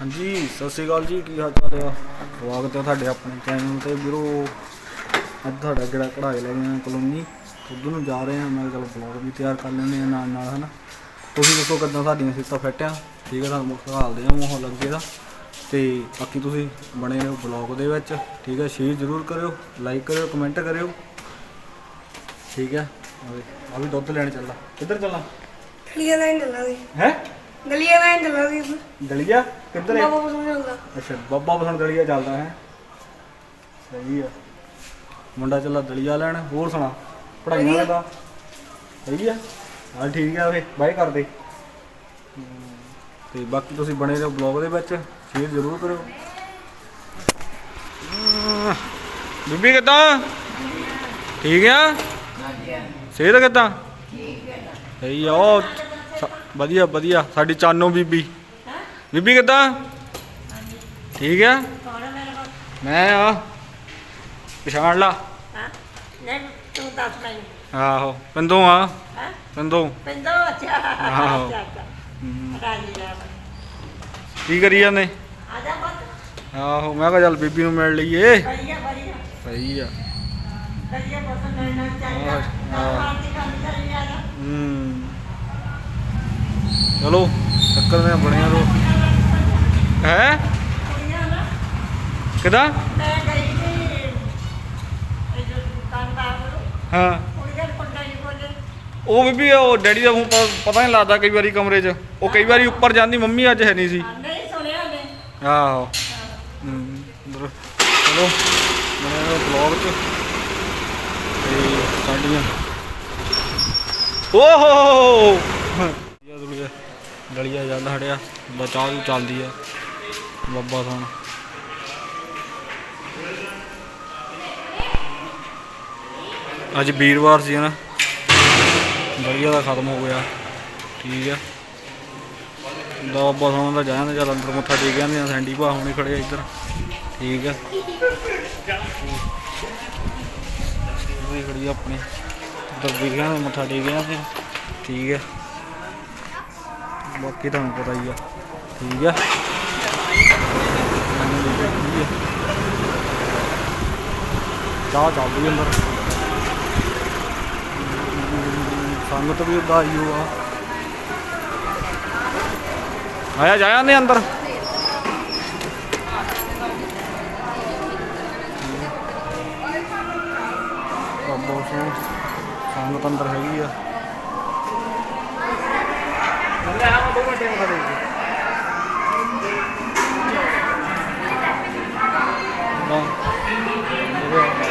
ਹਾਂਜੀ ਸਤਿ ਸ਼੍ਰੀ ਅਕਾਲ ਜੀ ਕੀ ਹਾਲ ਚਾਲ ਆ? ਸਵਾਗਤ ਹੈ ਤੁਹਾਡੇ ਆਪਣੇ ਚੈਨਲ ਤੇ ਵੀਰੋ। ਅੱਜ ਤੁਹਾਡਾ ਜਿਹੜਾ ਕਢਾਈ ਲੈ ਗਏ ਕਲੋਨੀ? ਉਧਰ ਨੂੰ ਜਾ ਰਹੇ ਆ ਮੈਂ ਚਲੋ ਬਲੌਗ ਵੀ ਤਿਆਰ ਕਰ ਲੈਂਦੇ ਆ ਨਾਲ ਨਾਲ ਹਨਾ? ਤੁਸੀਂ ਦੱਸੋ ਕਿੱਦਾਂ ਸਾਡੀਆਂ ਸਿੱਤਾਂ ਫਿੱਟ ਆ? ਠੀਕ ਹੈ ਤੁਹਾਨੂੰ ਦਿਖਾਲਦੇ ਆ ਮਾਹੌਲ ਅੱਗੇ ਦਾ। ਤੇ ਬਾਕੀ ਤੁਸੀਂ ਬਣੇ ਰਹੋ ਬਲੌਗ ਦੇ ਵਿੱਚ ਠੀਕ ਹੈ ਸ਼ੇਅਰ ਜ਼ਰੂਰ ਕਰਿਓ ਲਾਈਕ ਕਰਿਓ ਕਮੈਂਟ ਕਰਿਓ। ਠੀਕ ਹੈ ਆ ਵੀ ਦੁੱਧ ਲੈਣ ਚੱਲਾ ਕਿੱਧਰ ਚੱਲਾਂ? ਗਲੀਆਂ ਦਾ ਚੱਲਾ ਸੀ। ਹੈ? ਗਲੀਆਂ ਦਾ ਚੱਲਾ ਸੀ। ਦਲੀਆ ਕਿੱਧਰ ਹੈ? ਬਾਬਾ ਬਸੂ ਜਾਂਦਾ ਅੱਛਾ ਬਾਬਾ ਬਸਣ ਦਲੀਆ ਚੱਲਦਾ ਹੈ। ਸਹੀ ਆ। ਮੁੰਡਾ ਚੱਲਾ ਦਲੀਆ ਲੈਣ ਹੋਰ ਸੁਣਾ ਪੜਾਈਆਂ ਦਾ ਸਹੀ ਆ। ਹਾਂ ਠੀਕ ਆ ਵੇ ਬਾਏ ਕਰ ਦੇ। ਹਮ, ਤੇ ਬਾਕੀ ਤੁਸੀਂ ਬਣੇ ਰਹੋ ਬਲੌਗ ਦੇ ਵਿੱਚ ਸ਼ੇਅਰ ਜ਼ਰੂਰ ਕਰਿਓ। ਬੀਬੀ ਕਿੱਦਾਂ? ਠੀਕ ਆ? ਸਿਹਤ ਕਿੱਦਾਂ? ਸਹੀ ਆ ਉਹ ਵਧੀਆ ਵਧੀਆ ਸਾਡੀ ਚਾਨੋ ਬੀਬੀ। ਬੀਬੀ ਕਿੱਦਾਂ? ਠੀਕ ਆ? ਮੈਂ ਆ। ਪਛਾਣ ਲਾ। ਨਹੀਂ ਤੂੰ ਦੱਸ ਮੈਨੂੰ ਆਹੋ ਪਿੰਦੋਂ ਆ। ਹਾਂ ਪਿੰਦੋਂ ਪਿੰਡੋਂ। ਅੱਛਾ ਆਹੋ। ਅੱਛਾ ਅੱਛਾ ਰਾਜੀ ਰਾਮ ਕੀ ਕਰੀ ਜਾਂਦੇ? ਆ ਜਾ ਪੁੱਤ ਆਹੋ ਮੈਂ ਕਿਹਾ ਚੱਲ ਬੀਬੀ ਨੂੰ ਮਿਲ ਲਈਏ। ਵਧੀਆ ਵਧੀਆ ਸਹੀ ਆ। ਵਧੀਆ ਪੁੱਤ ਮਿਲਣਾ ਚਾਹੀਦਾ ਹਾਂ, ਹਾਂ। ਹਾਂ ਦੀ ਕੰਮ ਕਰੀ ਆ ਜਾ ਹੂੰ ਚਲੋ ਚੱਕਰ ਦੇ ਬਣਿਆ ਰੋ ਹੈ? ਕੁੜੀਆਂ ਕਿਦਾਂ? ਮੈਂ ਗਈ ਸੀ ਇਹ ਜੋ ਦੁਕਾਨਦਾਰ ਨੂੰ ਹਾਂ। ਕੁੜੀਆਂ ਪੰਡਾ ਨਹੀਂ ਬੋਲੇ ਉਹ ਬੀਬੀ, ਉਹ ਡੈਡੀ ਦਾ ਹੁਣ ਪਤਾ ਨਹੀਂ ਲੱਗਦਾ ਕਈ ਵਾਰੀ ਕਮਰੇ 'ਚ। ਉਹ ਕਈ ਵਾਰੀ ਉੱਪਰ ਜਾਂਦੀ, ਮੰਮੀ ਅੱਜ ਹੈ ਨਹੀਂ ਸੀ। ਨਹੀਂ ਸੁਣਿਆ ਨੇ ਆਹੋ ਚਲੋ ਬਣਿਆ ਬਲੌਗ ਚ। ਤੇ ਸਾਡੀਆਂ। ਓਹੋ ਦਲੀਆ ਜਾਂਦਾ ਹੜਿਆ ਬਚਾਅ ਚੱਲਦੀ ਆ। ਬੱਬਾ ਸੋਣ ਅੱਜ ਵੀਰਵਾਰ ਸੀ ਨਾ। ਵਧੀਆ ਦਾ ਖਤਮ ਹੋ ਗਿਆ। ਠੀਕ ਆ। ਦਾ ਬੱਬਾ ਸੋਣ ਦਾ ਜਾਇਆ ਚੱਲ ਅੰਦਰ ਮੱਥਾ ਟੇਕ ਜਾਂਦੇ ਆ, ਸੈਂਡੀ ਭਾ ਹੁਣੇ ਖੜੇ ਇੱਧਰ। ਠੀਕ ਆ। ਉਹ ਖੜੀ ਆ ਆਪਣੀ। ਇੱਧਰ ਮੱਥਾ ਟੇਕ ਜਾਂਦੇ ਆ। ਠੀਕ ਆ। ਬਾਕੀ ਤੁਹਾਨੂੰ ਪਤਾ ਹੀ ਆ ਠੀਕ ਆ। ਠੀਕ ਆ। ਚਾਹ ਚੱਲਦੀ ਅੰਦਰ। ਸੰਗਤ ਵੀ ਉਦਾਂ ਆਈ ਹੋ ਆਇਆ ਜਾਇਆ ਨੇ ਅੰਦਰ। ਬਾਬਾ ਸਿੰਘ ਸੰਗਤ ਅੰਦਰ ਹੈਗੀ ਆ। ਲੈ ਆ ਦੋ ਘੰਟੇ ਮਖਾ ਦੇ ਉਧਰ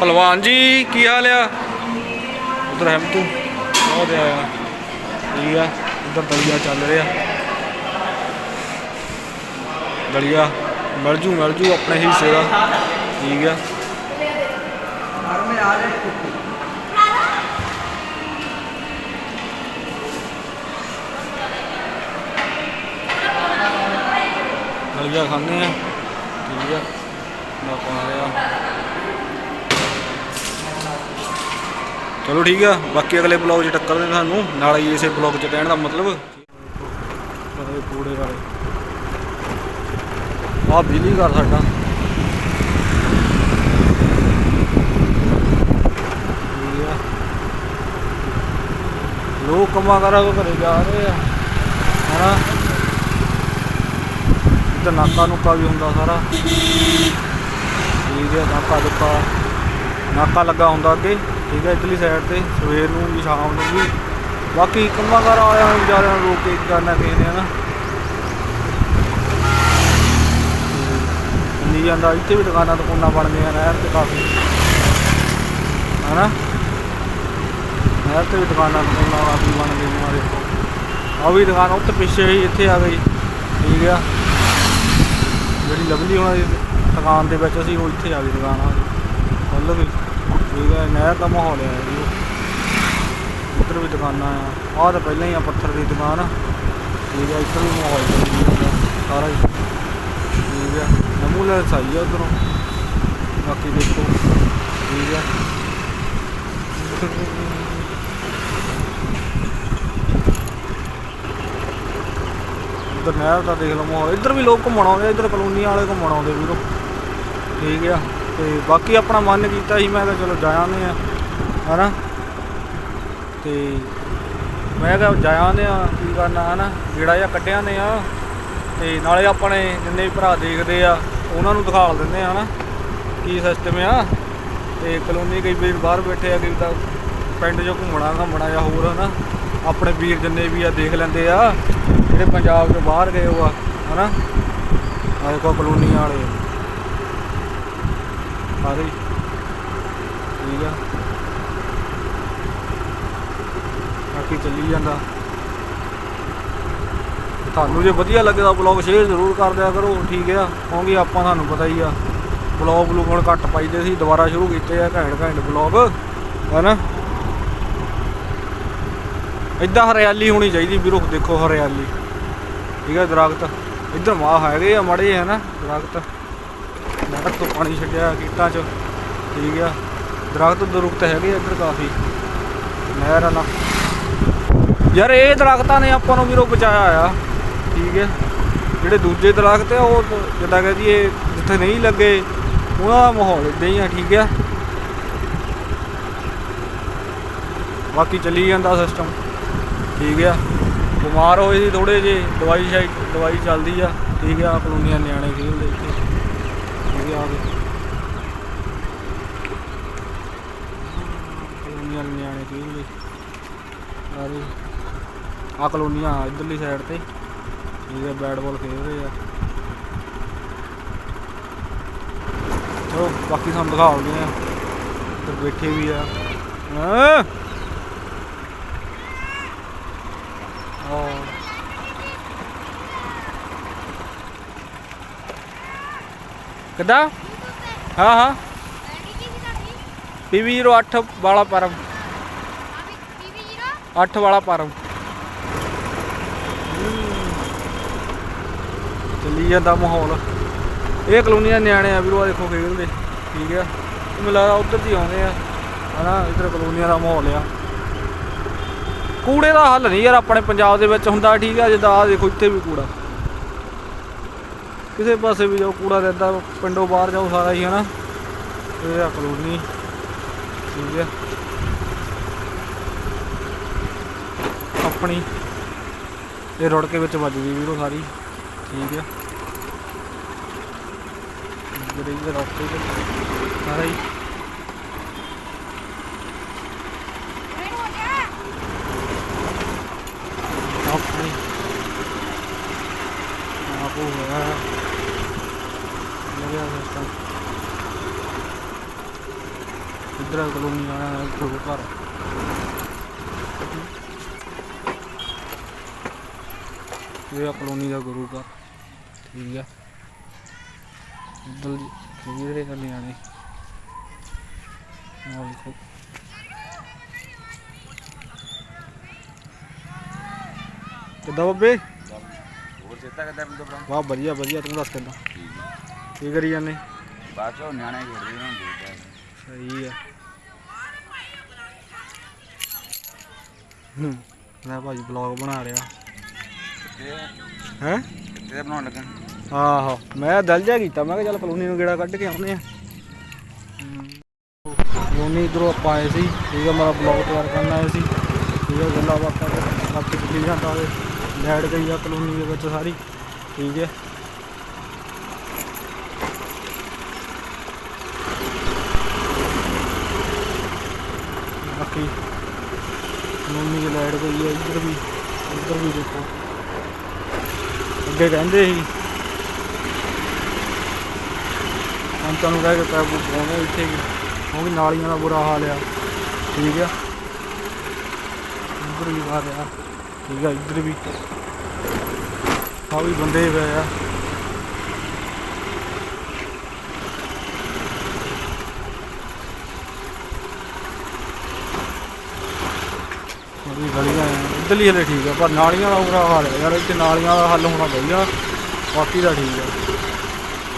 ਭਲਵਾਨ ਜੀ ਕੀ ਹਾਲ ਆ ਉਧਰ ਹੈ ਤੂੰ ਬਹੁਤ ਆਇਆ ਠੀਕ ਆ ਉਧਰ ਦਲੀਆ ਚੱਲ ਰਿਹਾ ਦਲੀਆ ਮਿਲ ਜੂ ਮਿਲ ਜੂ ਆਪਣੇ ਹਿੱਸੇ ਦਾ ਠੀਕ ਆ ਦਲੀਆ ਖਾਂਦੇ ਆ ਠੀਕ ਆ ਨਾ ਪਾ ਰਿਹਾ ਚਲੋ ਠੀਕ ਆ, ਬਾਕੀ ਅਗਲੇ ਬਲੌਗ 'ਚ ਟੱਕਰਦੇ ਤੁਹਾਨੂੰ, ਨਾਲ ਹੀ ਇਸੇ ਬਲੌਗ 'ਚ ਕਹਿਣ ਦਾ ਮਤਲਬ। ਕੂੜੇ ਵਾਲੇ। ਆ ਬਿਜਲੀ ਘਰ ਸਾਡਾ। ਲੋਕ ਕੰਮਾਂ ਕਰਾ ਤੋਂ ਘਰੇ ਜਾ ਰਹੇ ਆ। ਹਨਾ? ਇੱਧਰ ਨਾਕਾ ਨੁਕਾ ਵੀ ਹੁੰਦਾ ਸਾਰਾ। ਠੀਕ ਹੈ ਨਾਕਾ ਦੁੱਕਾ ਨਾਕਾ ਲੱਗਾ ਹੁੰਦਾ ਅੱਗੇ, ਠੀਕ ਹੈ, ਇਧਰਲੀ ਸਾਈਡ ਤੇ, ਸਵੇਰ ਨੂੰ ਵੀ, ਸ਼ਾਮ ਨੂੰ ਵੀ। ਬਾਕੀ ਕੰਮਾਂ ਕਾਰ ਆਇਆ ਹੋਇਆ ਵਿਚਾਰਿਆਂ ਨੂੰ ਰੋਕ ਕੇ ਕੀ ਕਰਨਾ ਕਿਸੇ ਨੇ। ਹਨਾ ਨਹੀਂ ਜਾਂਦਾ, ਇੱਥੇ ਵੀ ਦੁਕਾਨਾਂ ਦੁਕਾਨਾਂ ਬਣ ਗਈਆਂ, ਨਹਿਰ ਤੇ ਕਾਫੀ। ਹਨਾ? ਨਹਿਰ ਤੇ ਵੀ ਦੁਕਾਨਾਂ ਦੁਕਾਨਾਂ ਕਾਫੀ ਬਣ ਗਈਆਂ ਦੇਖੋ ਆ ਵੀ ਦੁਕਾਨ ਉੱਤੇ ਪਿੱਛੇ ਹੀ, ਇੱਥੇ ਆ ਗਈ। ਠੀਕ ਆ। ਜਿਹੜੀ ਲਵਲੀ ਉਹਨਾਂ ਦੀ ਦੁਕਾਨ ਦੇ ਵਿੱਚ ਅਸੀਂ, ਉਹ ਇੱਥੇ ਆ ਗਈ ਦੁਕਾਨ ਆ ਖੁੱਲ ਗਈ। ਠੀਕ ਹੈ, ਨਹਿਰ ਦਾ ਮਾਹੌਲ ਹੈ ਜੀ। ਉੱਧਰ ਵੀ ਦੁਕਾਨਾਂ ਆ। ਆਹ ਤਾਂ ਪਹਿਲਾਂ ਹੀ ਆ ਪੱਥਰ ਦੀ ਦੁਕਾਨ। ਠੀਕ ਹੈ, ਇੱਧਰ ਵੀ ਮਾਹੌਲ ਸਾਰਾ ਹੀ। ਠੀਕ ਹੈ ਨਮੂਲੇ ਸਹੀ ਆ ਉਧਰੋਂ। ਬਾਕੀ ਦੇਖੋ, ਠੀਕ ਹੈ। ਇੱਧਰ ਨਹਿਰ ਦਾ ਦੇਖ ਲਓ ਮਾਹੌਲ। ਇੱਧਰ ਵੀ ਲੋਕ ਘੁੰਮਣ ਆਉਂਦੇ ਇੱਧਰ ਕਲੋਨੀ ਵਾਲੇ ਘੁੰਮਣ ਆਉਂਦੇ ਵੀਰੋ। ਠੀਕ ਆ ਤੇ ਬਾਕੀ ਆਪਣਾ ਮਨ ਕੀਤਾ ਸੀ ਮੈਂ ਤਾਂ ਚਲੋ ਜਾ ਆਉਂਦੇ ਆ ਹਨਾ? ਤੇ ਮੈਂ ਤਾਂ ਜਾ ਆਉਂਦੇ ਆ ਕੀ ਕਰਨਾ, ਹਨਾ? ਜਿਹੜਾ ਜਿਹਾ ਕੱਢਿਆ ਨੇ ਆ। ਤੇ ਨਾਲੇ ਆਪਣੇ ਜਿੰਨੇ ਵੀ ਭਰਾ ਦੇਖਦੇ ਆ, ਉਹਨਾਂ ਨੂੰ ਦਿਖਾਲ ਦਿੰਦੇ ਆ ਹਨਾ? ਕੀ ਸਿਸਟਮ ਆ। ਤੇ ਕਲੋਨੀ ਕਈ ਵੀਰ ਬਾਹਰ ਬੈਠੇ ਆ, ਕਈ ਤਾਂ ਪਿੰਡ 'ਚੋਂ ਘੁੰਮਣਾ ਘੁੰਮਣਾ ਜਾਂ ਹੋਰ, ਹਨਾ? ਆਪਣੇ ਵੀਰ ਜਿੰਨੇ ਵੀ ਆ, ਦੇਖ ਲੈਂਦੇ ਆ। ਜਿਹੜੇ ਪੰਜਾਬ ਤੋਂ ਬਾਹਰ ਗਏ ਹੋ ਆ, ਹਨਾ? ਆਹ ਦੇਖੋ ਕਲੋਨੀ ਵਾਲੇ। ਸਾਰੇ ਠੀਕ ਆ। ਬਾਕੀ ਚੱਲੀ ਜਾਂਦਾ। ਤੁਹਾਨੂੰ ਜੇ ਵਧੀਆ ਲੱਗਦਾ ਬਲੌਗ ਸ਼ੇਅਰ ਜ਼ਰੂਰ ਕਰ ਦਿਆ ਕਰੋ, ਠੀਕ ਆ। ਕਿਉਂਕਿ ਆਪਾਂ ਤੁਹਾਨੂੰ ਪਤਾ ਹੀ ਆ ਬਲੌਗ ਬਲੂਗ ਹੁਣ ਘੱਟ ਪਾਈਦੇ ਸੀ, ਦੁਬਾਰਾ ਸ਼ੁਰੂ ਕੀਤੇ ਆ ਘੈਂਟ ਘੈਂਟ ਬਲੌਗ ਹੈਨਾ? ਇਦਾਂ ਹਰਿਆਲੀ ਹੋਣੀ ਚਾਹੀਦੀ ਵੀਰੋ ਦੇਖੋ ਹਰਿਆਲੀ। ਠੀਕ ਹੈ ਦਰਖਤ। ਇੱਧਰ ਮਾਹ ਹੈਗੇ ਆ ਮੜੇ ਹੈ ਨਾ ਦਰਖਤ। ਨਹਿਰ ਤੋਂ ਪਾਣੀ ਛੱਡਿਆ ਕੀਟਾਂ 'ਚ। ਠੀਕ ਆ। ਦਰਖਤ ਦਰੁਖਤ ਹੈਗੇ ਆ ਇੱਧਰ ਕਾਫੀ। ਨਹਿਰ ਵਾਲਾ। ਯਾਰ ਇਹ ਦਰਖਤਾਂ ਨੇ ਆਪਾਂ ਨੂੰ ਵੀਰੋ ਬਚਾਇਆ ਆ ਠੀਕ ਹੈ ਜਿਹੜੇ ਦੂਜੇ ਦਰਖਤ ਆ, ਉਹ ਜਿੱਦਾਂ ਕਹਿ ਦਈਏ ਜਿੱਥੇ ਨਹੀਂ ਲੱਗੇ, ਉਹਨਾਂ ਦਾ ਮਾਹੌਲ ਇਦਾਂ ਹੀ ਆ, ਠੀਕ ਆ। ਬਾਕੀ ਚੱਲੀ ਜਾਂਦਾ ਸਿਸਟਮ ਠੀਕ ਆ। ਬਿਮਾਰ ਹੋਏ ਸੀ ਥੋੜੇ ਜੇ ਦਵਾਈ ਸ਼ਾਈ ਦਵਾਈ ਚੱਲਦੀ ਆ। ਠੀਕ ਆ ਕਲੋਨੀਆਂ ਨਿਆਣੇ ਖੇਡਦੇ ਇੱਥੇ। ਠੀਕ ਆ ਕਲੋਨੀਆਂ ਦੇ ਨਿਆਣੇ ਖੇਡਦੇ ਸਾਰੇ ਆ ਕਲੋਨੀਆਂ ਇਧਰਲੀ ਸਾਈਡ ਤੇ। ਠੀਕ ਬੈਟ ਬਾਲ ਖੇਡ ਰਹੇ ਆ। ਚਲੋ, ਬਾਕੀ ਸਾਨੂੰ ਦਿਖਾਉਂਦੇ ਆ। ਇੱਧਰ ਬੈਠੇ ਵੀ ਆ। ਹਾਂ? ਕਿੱਦਾਂ? ਹਾਂ ਹਾਂ। ਪੀਵੀ 08 ਵਾਲਾ ਪਰਮ। 8 ਵਾਲਾ ਪਰਮ। ਚੱਲੀ ਜਾਂਦਾ ਮਾਹੌਲ। ਇਹ ਕਲੋਨੀਆਂ ਨਿਆਣੇ ਆ ਵੀਰੋ, ਆਹ ਦੇਖੋ ਖੇਡਦੇ ਠੀਕ ਆ। ਮੈਨੂੰ ਲੱਗਦਾ ਉੱਧਰ ਦੀ ਆਉਂਦੇ ਆ। ਹਨਾ, ਇਧਰ ਕਲੋਨੀਆਂ ਦਾ ਮਾਹੌਲ ਆ। ਕੂੜੇ ਦਾ ਹੱਲ ਨਹੀਂ ਯਾਰ, ਆਪਣੇ ਪੰਜਾਬ ਦੇ ਵਿੱਚ ਹੁੰਦਾ, ਠੀਕ ਆ। ਜਿੱਦਾਂ ਆ ਦੇਖੋ, ਇੱਥੇ ਵੀ ਕੂੜਾ। ਕਿਸੇ ਪਾਸੇ ਵੀ ਜਾਓ, ਕੂੜਾ ਰਹਿੰਦਾ, ਪਿੰਡੋਂ ਬਾਹਰ ਜਾਓ ਸਾਰਾ ਹੀ, ਹਨਾ? ਇਹ ਆ ਕਲੋਨੀ। ਠੀਕ ਹੈ ਆਪਣੀ। ਇਹ ਰੋਡ ਕੇ ਵਿੱਚ ਵੱਜ ਵੱਜਦੀ ਵੀਰੋ ਸਾਰੀ। ਠੀਕ ਹੈ ਜਿਹੜੇ ਇਹ ਰਸਤੇ ਤੇ ਸਾਰਾ ਹੀ ਆਪਣੀ ਆਪੋ ਹੋਇਆ ਲੱਗਿਆ ਸਿਸਟਮ ਇਧਰ ਕਲੋਨੀ ਆਇਆ ਗੁਰੂ ਘਰ। ਇਹ ਆ ਕਲੋਨੀ ਦਾ ਗੁਰੂ ਘਰ। ਠੀਕ ਆ। ਇੱਧਰ ਖੇਡ ਰਹੇ ਨਿਆਣੇ। ਆਹ ਦੇਖੋ। ਕਿੱਦਾਂ ਬੱਬੇ? ਹੋਰ ਚੇਤਾ ਕਰਦਾ ਮੈਨੂੰ ਤਾਂ ਵਾਹ ਵਧੀਆ ਵਧੀਆ ਤੂੰ ਦੱਸ ਕਿੱਦਾਂ? ਕੀ ਕਰੀ ਜਾਂਦੇ? ਬਾਅਦ ਚੋਂ ਨਿਆਣੇ ਖੇਡਦੇ ਦੇਖਦਾ ਸਹੀ ਆ। ਹੂੰ ਲੈ ਭਾਜੀ ਬਲੌਗ ਬਣਾ ਰਿਹਾ। ਹੈ? ਕਿੱਥੇ ਬਣਾਉਣ ਲੱਗਾ? ਆਹੋ ਮੈਂ ਦਿਲ ਜਿਹਾ ਕੀਤਾ ਮੈਂ ਕਿਹਾ ਚੱਲ ਕਲੋਨੀ ਨੂੰ ਗੇੜਾ ਕੱਢ ਕੇ ਆਉਂਦੇ ਆ ਕਲੋਨੀ ਇਧਰੋਂ ਆਪਾਂ ਆਏ ਸੀ ਠੀਕ ਆ ਮੇਰਾ ਬਲੌਗ ਤਿਆਰ ਕਰਨ ਆਏ ਸੀ। ਠੀਕ ਆ ਗੱਲਾਂ ਬਾਤਾਂ ਬਾਕੀ ਚੱਲੀ ਜਾਂਦਾ ਵੇ ਲੈਟ ਗਈ ਆ ਕਲੋਨੀ ਦੇ ਵਿੱਚ ਸਾਰੀ ਠੀਕ ਹੈ ਬਾਕੀ ਕਲੋਨੀ ਦੀ ਲਾਈਟ ਗਈ ਆ, ਇੱਧਰ ਵੀ ਇੱਧਰ ਵੀ ਦੇਖੋ। ਅੱਗੇ ਕਹਿੰਦੇ ਸੀ। ਹੁਣ ਤੁਹਾਨੂੰ ਕਹਿ ਕੇ ਪੈਪ ਪਾਉਣੇ ਇੱਥੇ ਵੀ। ਉਹ ਵੀ ਨਾਲੀਆਂ ਦਾ ਬੁਰਾ ਹਾਲ ਆ। ਠੀਕ ਆ? ਇੱਧਰ ਵੀ ਆ। ਰਿਹਾ ਠੀਕ ਆ, ਇੱਧਰ ਵੀ। ਆ ਵੀ ਬੰਦੇ ਪਏ ਆ ਉਹਦੀ ਗਲੀਆਂ ਆ ਇੱਧਰਲੀ ਹਲੇ ਠੀਕ ਆ, ਪਰ ਨਾਲੀਆਂ ਦਾ ਬੁਰਾ ਹਾਲ ਹੈ ਯਾਰ, ਇੱਥੇ ਨਾਲੀਆਂ ਦਾ ਹੱਲ ਹੋਣਾ ਚਾਹੀਦਾ ਬਾਕੀ ਦਾ ਠੀਕ ਆ।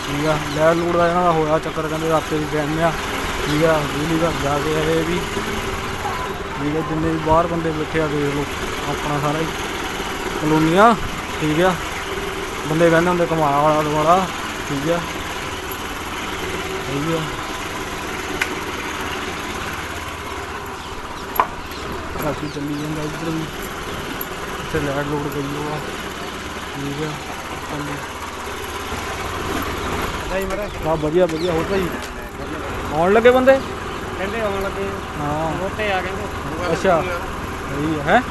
ਠੀਕ ਆ ਲੈ ਲੂੜ ਦਾ ਇਹਨਾਂ ਦਾ ਹੋਇਆ ਚੱਕਰ, ਕਹਿੰਦੇ ਰਾਤੇ ਦੀ ਟਾਈਮ ਆ। ਠੀਕ ਆ, ਬਿਜਲੀ ਘਰ ਜਾ ਕੇ ਆਏ ਵੀ। ਠੀਕ ਆ, ਜਿੰਨੇ ਵੀ ਬਾਹਰ ਬੰਦੇ ਬੈਠੇ ਆ, ਦੇਖ ਲਓ, ਆਪਣਾ ਸਾਰਾ ਹੀ। ਕਲੋਨੀਆਂ, ਠੀਕ ਆ। ਬੰਦੇ ਕਹਿੰਦੇ ਹੁੰਦੇ ਕਮਾਇਆ ਵਾਲਾ ਦੁਆਰਾ ਠੀਕ ਆ। ਠੀਕ ਆ ਕਾਫੀ ਚੱਲੀ ਜਾਂਦਾ ਇੱਧਰ ਵੀ। ਇੱਥੇ ਲਾਈਟ ਲੋਡ ਗਈ ਉਹ ਆ। ਠੀਕ ਆ। ਨਹੀਂ ਮਰੇ ਆ ਵਧੀਆ ਵਧੀਆ। ਹੋਰ ਭਾਈ? ਆਉਣ ਲੱਗੇ ਬੰਦੇ? ਕਹਿੰਦੇ ਆਉਣ ਲੱਗੇ। ਹਾਂ। ਮੋਟੇ ਆ ਕਹਿੰਦੇ ਅੱਛਾ। ਸਹੀ ਹੈ?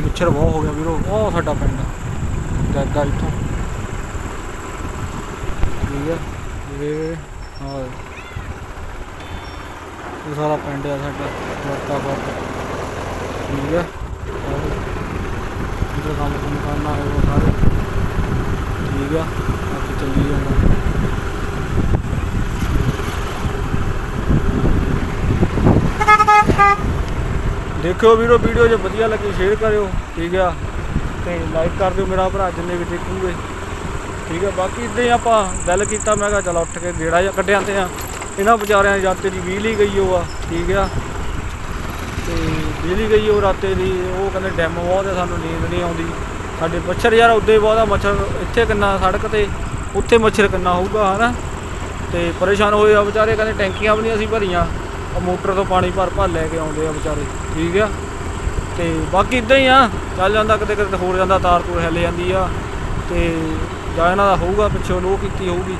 ਮੱਛਰ ਬਹੁਤ ਹੋ ਗਿਆ ਵੀਰੋ। ਉਹ ਸਾਡਾ ਪਿੰਡ। ਦਾਦਾ ਇੱਥੋਂ। ਠੀਕ ਹੈ ਇਹ ਹਾਂ। ਇਹ ਸਾਰਾ ਪਿੰਡ ਆ ਸਾਡਾ। ਵਰਤਾ ਵਰਤਾ ਠੀਕ ਹੈ ਔਰ ਕੰਮ ਕੰਮ ਕਰਨਾ ਹੈ ਉਹ ਸਾਰੇ। ਠੀਕ ਆ, ਬਾਕੀ ਚੱਲੀ ਜਾਂਦਾ। ਦੇਖਿਓ ਵੀਰੋ, ਵੀਡੀਓ ਜੇ ਵਧੀਆ ਲੱਗੀ ਸ਼ੇਅਰ ਕਰਿਓ, ਠੀਕ ਆ। ਤੇ ਲਾਈਕ ਕਰ ਦਿਓ ਮੇਰਾ ਭਰਾ, ਜਿੰਨੇ ਵੀ ਦੇਖੂਗੇ। ਠੀਕ ਆ, ਬਾਕੀ ਇਦਾਂ ਹੀ ਆਪਾਂ ਗੱਲ ਕੀਤਾ, ਮੈਂ ਕਿਹਾ ਚਲ ਉੱਠ ਕੇ ਗੇੜਾ ਜਿਹਾ ਕੱਢਿਆ ਤੇ ਆ। ਇਹਨਾਂ ਵਿਚਾਰਿਆਂ ਦੀ ਰਾਤੇ ਦੀ ਬਿਜਲੀ ਗਈ ਉਹ ਆ ਠੀਕ ਆ। ਤੇ ਬਿਜਲੀ ਗਈ ਉਹ ਰਾਤੇ ਦੀ, ਉਹ ਕਹਿੰਦੇ ਡੈਮ ਬਹੁਤ ਆ ਸਾਨੂੰ ਨੀਂਦ ਨਹੀਂ ਆਉਂਦੀ। ਸਾਡੇ ਮੱਛਰ ਯਾਰ ਉੱਦੇ ਬਹੁਤ ਆ, ਮੱਛਰ ਇੱਥੇ ਕਿੰਨਾ, ਸੜਕ ਤੇ, ਉੱਥੇ ਮੱਛਰ ਕਿੰਨਾ ਹੋਊਗਾ, ਹਨਾ? ਤੇ ਪਰੇਸ਼ਾਨ ਹੋਏ ਆ ਵਿਚਾਰੇ, ਕਹਿੰਦੇ ਟੈਂਕੀਆਂ ਵੀ ਨਹੀਂ ਅਸੀਂ ਭਰੀਆਂ। ਉਹ ਮੋਟਰ ਤੋਂ ਪਾਣੀ ਭਰ ਭਰ ਲੈ ਕੇ ਆਉਂਦੇ ਆ ਵਿਚਾਰੇ, ਠੀਕ ਆ? ਤੇ ਬਾਕੀ ਇਦਾਂ ਹੀ ਆ, ਚੱਲ ਜਾਂਦਾ ਕਿਤੇ ਕਿਤੇ, ਹੋਰ ਜਾਂਦਾ ਤਾਰ ਤੂਰ ਹਿੱਲ ਜਾਂਦੀ ਆ। ਤੇ ਜਾਂ ਇਹਨਾਂ ਦਾ ਹੋਊਗਾ ਪਿੱਛੋਂ ਲੋ ਕੀਤੀ ਹੋਊਗੀ,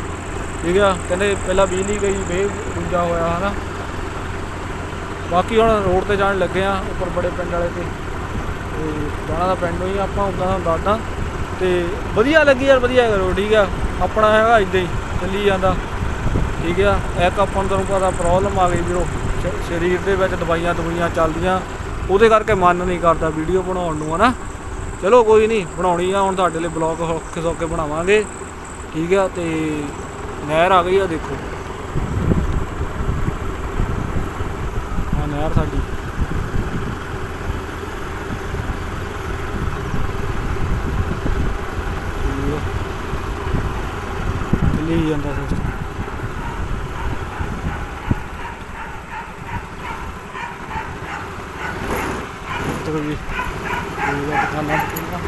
ਠੀਕ ਆ? ਕਹਿੰਦੇ ਪਹਿਲਾਂ ਬਿਜਲੀ ਗਈ ਵੇ ਦੂਜਾ ਹੋਇਆ, ਹਨਾ? ਬਾਕੀ ਹੁਣ ਰੋਡ ਤੇ ਜਾਣ ਲੱਗੇ ਆ, ਉੱਪਰ ਬੜੇ ਪਿੰਡ ਵਾਲੇ ਤੇ। ਤੇ ਜਾਣਾ ਦਾ ਪਿੰਡੋਂ ਹੀ ਆਪਾਂ ਹੁੰਦਾ ਦਾ ਦੱਸਦਾ। ਤੇ ਵਧੀਆ ਲੱਗੀ ਯਾਰ, ਵਧੀਆ ਕਰੋ ਠੀਕ ਆ। ਆਪਣਾ ਹੈਗਾ ਇਦਾਂ ਹੀ, ਚੱਲੀ ਜਾਂਦਾ। ਠੀਕ ਆ, ਇੱਕ ਆਪਾਂ ਨੂੰ ਤੁਹਾਨੂੰ ਪਤਾ ਪ੍ਰੋਬਲਮ ਆ ਗਈ ਵੀਰੋ। ਸ਼- ਸਰੀਰ ਦੇ ਵਿੱਚ ਦਵਾਈਆਂ ਦਵਾਈਆਂ ਚੱਲਦੀਆਂ। ਉਹਦੇ ਕਰਕੇ ਮਨ ਨਹੀਂ ਕਰਦਾ ਵੀਡੀਓ ਬਣਾਉਣ ਨੂੰ, ਹਨਾ। ਚਲੋ ਕੋਈ ਨਹੀਂ, ਬਣਾਉਣੀ ਆ, ਹੁਣ ਤੁਹਾਡੇ ਲਈ ਬਲੌਗ ਔਖੇ ਸੌਖੇ ਬਣਾਵਾਂਗੇ। ਠੀਕ ਆ, ਤੇ ਨਹਿਰ ਆ ਗਈ ਆ, ਦੇਖੋ। ਆ ਸਾਡੀ ਠੀਕ ਜਾਂਦਾ ਸਿਸਟਮ ਇੱਧਰ ਵੀ ਪੂਰਾ ਦੁਕਾਨਾਂ ਦੁਕਾਨਾਂ।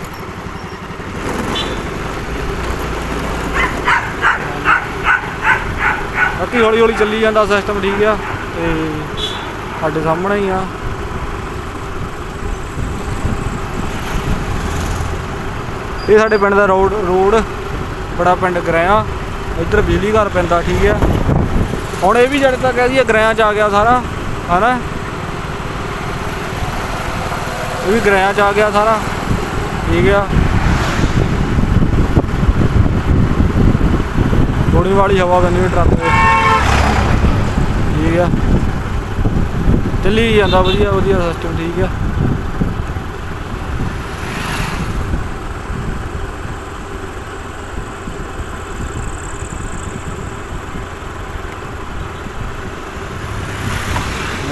ਬਾਕੀ ਹੌਲੀ ਹੌਲੀ ਚੱਲੀ ਜਾਂਦਾ ਸਿਸਟਮ ਠੀਕ ਆ ਤੇ ਸਾਡੇ ਸਾਹਮਣੇ ਹੀ ਆ। ਇਹ ਸਾਡੇ ਪਿੰਡ ਦਾ ਰੋਡ ਰੋਡ, ਬੜਾ ਪਿੰਡ ਗਰਿਆ ਇੱਧਰ ਬਿਜਲੀ ਘਰ ਪੈਂਦਾ, ਠੀਕ ਆ ਹੁਣ ਇਹ ਵੀ ਜਦ ਤੱਕ ਹੈ ਜੀ ਇਹ ਗਰਿਆਂ ਚ ਆ ਗਿਆ ਸਾਰਾ, ਹਨਾ? ਇਹ ਵੀ ਗਰਿਆਂ ਚ ਆ ਗਿਆ ਸਾਰਾ, ਠੀਕ ਆ। ਥੋੜੀ ਵਾਲੀ ਹਵਾ ਬੰਨੀ ਟਰੱਕ ਦੇ ਠੀਕ ਆ। ਚੱਲੀ ਜਾਂਦਾ ਵਧੀਆ ਵਧੀਆ ਸਿਸਟਮ ਠੀਕ ਆ।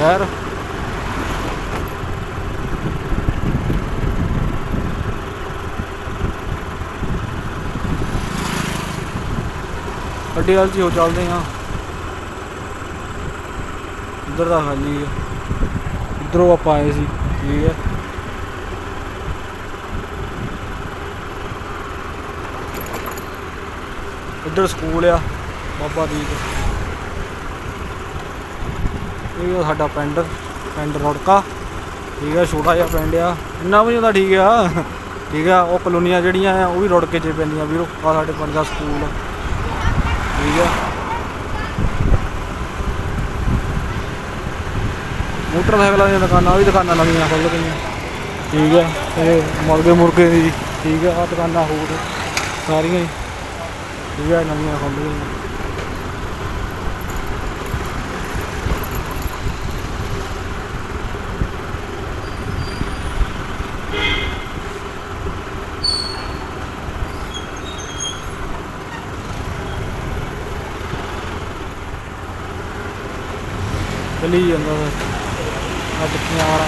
ਯਾਰ ਅੱਡੇ ਵਾਲ ਜੀ ਹੋ ਚੱਲਦੇ ਆ। ਇੱਧਰ ਦਾ ਖਾਲੀ ਆ। ਇੱਧਰੋਂ ਆਪਾਂ ਆਏ ਸੀ, ਠੀਕ ਹੈ। ਇੱਧਰ ਸਕੂਲ ਆ, ਬਾਬਾ ਦੀਪ। ਇਹ ਸਾਡਾ ਪਿੰਡ ਪਿੰਡ ਰੁੜਕਾ। ਠੀਕ ਆ, ਛੋਟਾ ਜਿਹਾ ਪਿੰਡ ਆ। ਇੰਨਾ ਵੀ ਹੁੰਦਾ ਠੀਕ ਆ। ਠੀਕ ਆ, ਉਹ ਕਲੋਨੀਆਂ ਜਿਹੜੀਆਂ ਆ, ਉਹ ਵੀ ਰੁੜ ਕੇ ਚ ਪੈਂਦੀਆਂ ਵੀਰੋ। ਆ ਸਾਡੇ ਪਿੰਡ ਦਾ ਸਕੂਲ ਠੀਕ ਆ। ਮੋਟਰਸਾਈਕਲਾਂ ਦੀਆਂ ਦੁਕਾਨਾਂ ਉਹ ਵੀ ਦੁਕਾਨਾਂ ਨਵੀਆਂ ਖੁੱਲ ਗਈਆਂ ਠੀਕ ਆ ਤੇ ਮੁਰਗੇ ਮੁਰਗੇ ਦੀ ਠੀਕ ਆ ਆ ਦੁਕਾਨਾਂ ਹੋਰ ਸਾਰੀਆਂ ਹੀ ਠੀਕ ਆ ਨਵੀਆਂ ਖੁੱਲ ਗਈਆਂ ਚੱਲੀ ਜਾਂਦਾ ਬਸ ਆ ਟਿੱਕੀਆਂ ਵਾਲਾ।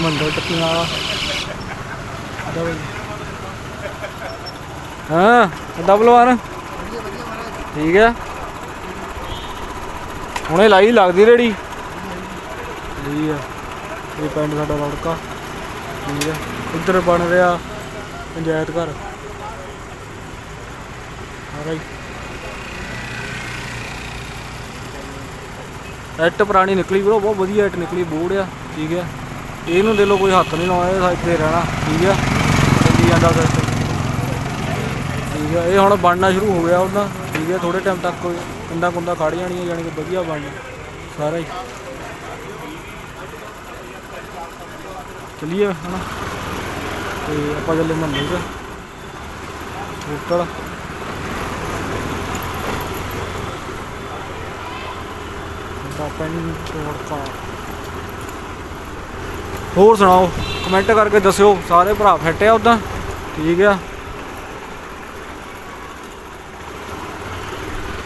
ਮੰਦਰ ਟਿੱਕੀਆਂ ਵਾਲਾ। ਡਬਲ ਹਾਂ ਡਬਲ ਵਾਰ ਠੀਕ ਹੈ। ਹੁਣੇ ਲਾਈ ਲੱਗਦੀ ਰੇੜੀ। ਠੀਕ ਆ ਇਹ ਪਿੰਡ ਸਾਡਾ ਰੌੜਕਾ। ਠੀਕ ਹੈ। ਉੱਧਰ ਬਣ ਰਿਹਾ ਪੰਚਾਇਤ ਘਰ। ਸਾਰਾ ਹੀ ਇੱਟ ਪੁਰਾਣੀ ਨਿਕਲੀ ਬਰੋ ਬਹੁਤ ਵਧੀਆ ਇੱਟ ਨਿਕਲੀ, ਬੋਰਡ ਆ, ਠੀਕ ਹੈ ਇਹਨੂੰ ਦੇ ਲੋ ਕੋਈ ਹੱਥ ਨਹੀਂ ਲਾਉਣਾ ਇਹ ਇੱਥੇ ਰਹਿਣਾ, ਠੀਕ ਹੈ ਚੱਲੀ ਜਾਂਦਾ ਸਿਸਟਮ ਠੀਕ ਹੈ ਇਹ ਹੁਣ ਬਣਨਾ ਸ਼ੁਰੂ ਹੋ ਗਿਆ ਉਹਦਾ, ਠੀਕ ਹੈ ਥੋੜੇ ਟਾਈਮ ਤੱਕ ਕੋਈ ਕੰਦਾ ਕੁੰਦਾ ਖੜ ਜਾਣੀਆਂ ਯਾਨੀ ਕਿ ਵਧੀਆ ਬਣ ਸਾਰਾ ਹੀ। ਚਲਿਏ, ਹਨਾ। ਤੇ ਆਪਾਂ ਚੱਲੇ ਮੰਨੇ ਚ ਹੋਟਲ ਦਾ ਪੈਨ ਤੋੜਕਾ ਹੋਰ ਸੁਣਾਓ ਕਮੈਂਟ ਕਰਕੇ ਦੱਸਿਓ, ਸਾਰੇ ਭਰਾ ਫਿੱਟ ਆ ਉਦਾਂ? ਠੀਕ ਆ।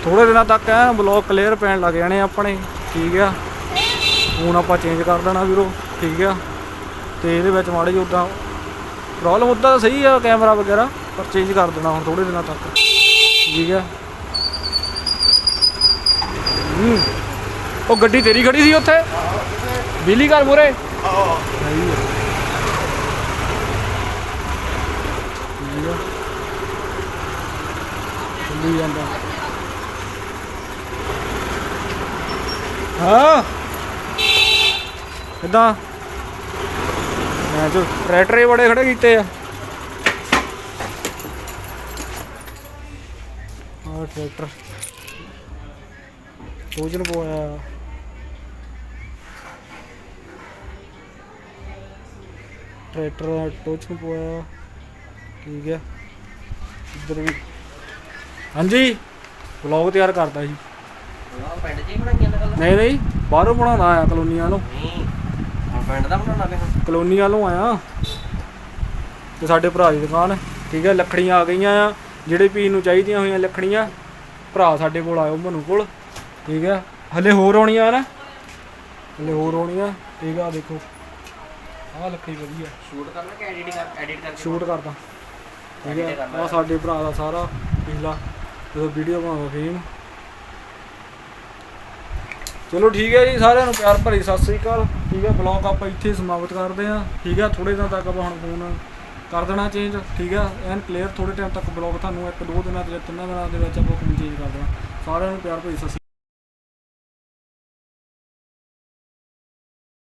ਥੋੜੇ ਦਿਨਾਂ ਤੱਕ ਐ ਬਲੌਗ ਕਲੀਅਰ ਪੈਣ ਲੱਗ ਜਾਣੇ ਆਪਣੇ, ਠੀਕ ਆ। ਹੁਣ ਆਪਾਂ ਚੇਂਜ ਕਰ ਦੇਣਾ ਵੀਰੋ, ਠੀਕ ਆ। ਤੇ ਇਹਦੇ ਵਿੱਚ ਮਾੜੇ ਜਿਹੇ ਉਦਾਂ ਪ੍ਰੋਬਲਮ ਉਦਾਂ ਤਾਂ ਸਹੀ ਆ ਕੈਮਰਾ ਵਗੈਰਾ, ਪਰ ਚੇਂਜ ਕਰ ਦੇਣਾ ਹੁਣ ਥੋੜੇ ਦਿਨਾਂ ਤੱਕ, ਠੀਕ ਆ। ਹੂੰ। ਉਹ ਗੱਡੀ ਤੇਰੀ ਖੜੀ ਸੀ ਉੱਥੇ? ਬਿਜਲੀ ਘਰ ਮੂਰੇ ਸਹੀ ਹਾਂ। ਕਿੱਦਾਂ? ਮੈਂ ਜੋ ਟਰੈਕਟਰ ਹੀ ਬੜੇ ਖੜੇ ਕੀਤੇ ਆ। ਆਹ ਟਰੈਕਟਰ। ਸੋਚਣ ਪੋਇਆ ਟਰੈਕਟਰ ਟੋਚਨ ਪੋਇਆ ਠੀਕ ਹੈ। ਇੱਧਰ ਵੀ। ਹਾਂਜੀ ਵਲੌਗ ਤਿਆਰ ਕਰਦਾ ਸੀ ਪਿੰਡ 'ਚ ਹੀ ਬਣਾਈਆਂ ਲਗਾਲ ਨਹੀਂ ਨਹੀਂ ਬਾਹਰੋਂ ਬਣਾਉਂਦਾ ਆਇਆ ਕਲੋਨੀ ਵੱਲੋਂ। ਨਹੀਂ ਹੁਣ ਪਿੰਡ ਦਾ ਬਣਾਉਣਾ ਪਿਆ ਕਲੋਨੀ ਵੱਲੋਂ ਆਇਆ। ਤੇ ਸਾਡੇ ਭਰਾ ਦੀ ਦੁਕਾਨ ਠੀਕ ਹੈ ਲੱਕੜੀਆਂ ਆ ਗਈਆਂ ਆ। ਜਿਹੜੇ ਪੀਣ ਨੂੰ ਚਾਹੀਦੀਆਂ ਹੋਈਆਂ ਲੱਕੜੀਆਂ ਭਰਾ ਸਾਡੇ ਕੋਲ ਆਇਓ ਮਨੂ ਕੋਲ। ਠੀਕ ਹੈ। ਹਲੇ ਹੋਰ ਆਉਣੀਆਂ ਨਾ। ਹਲੇ ਹੋਰ ਆਉਣੀਆਂ। ਠੀਕ ਆ ਦੇਖੋ। ਆਹ ਲੱਕੜੀ ਵਧੀਆ। ਸ਼ੂਟ ਕਰਨਾ ਕਿ ਐਡਿਟ ਕਰ ਐਡਿਟ ਕਰਕੇ ਸ਼ੂਟ ਕਰਦਾ। ਠੀਕ ਹੈ। ਆ ਸਾਡੇ ਭਰਾ ਦਾ ਸਾਰਾ ਪਿਛਲਾ ਜਦੋਂ ਵੀਡੀਓ ਬਣਾਉਂਦਾ ਫੇਮ ਚਲੋ ਠੀਕ ਹੈ ਜੀ ਸਾਰਿਆਂ ਨੂੰ ਪਿਆਰ ਭਰੀ ਸਤਿ ਸ੍ਰੀ ਅਕਾਲ। ਠੀਕ ਹੈ ਬਲੌਗ ਆਪਾਂ ਇੱਥੇ ਸਮਾਪਤ ਕਰਦੇ ਹਾਂ। ਠੀਕ ਹੈ ਥੋੜੇ ਦਿਨਾਂ ਤੱਕ ਆਪਾਂ ਹੁਣ ਫੋਨ ਕਰ ਦੇਣਾ ਚੇਂਜ ਠੀਕ ਹੈ ਐਨ ਕਲੀਅਰ ਥੋੜੇ ਟਾਈਮ ਤੱਕ ਬਲੌਗ ਤੁਹਾਨੂੰ ਇੱਕ ਦੋ ਦਿਨਾਂ ਦੇ ਜਾਂ ਤਿੰਨਾਂ ਦਿਨਾਂ ਦੇ ਵਿੱਚ ਆਪਾਂ ਫੋਨ ਚੇਂਜ ਕਰ ਦੇਣਾ। ਸਾਰਿਆਂ ਨੂੰ ਪਿਆਰ ਭਰੀ ਸਤਿ ਸ੍ਰੀ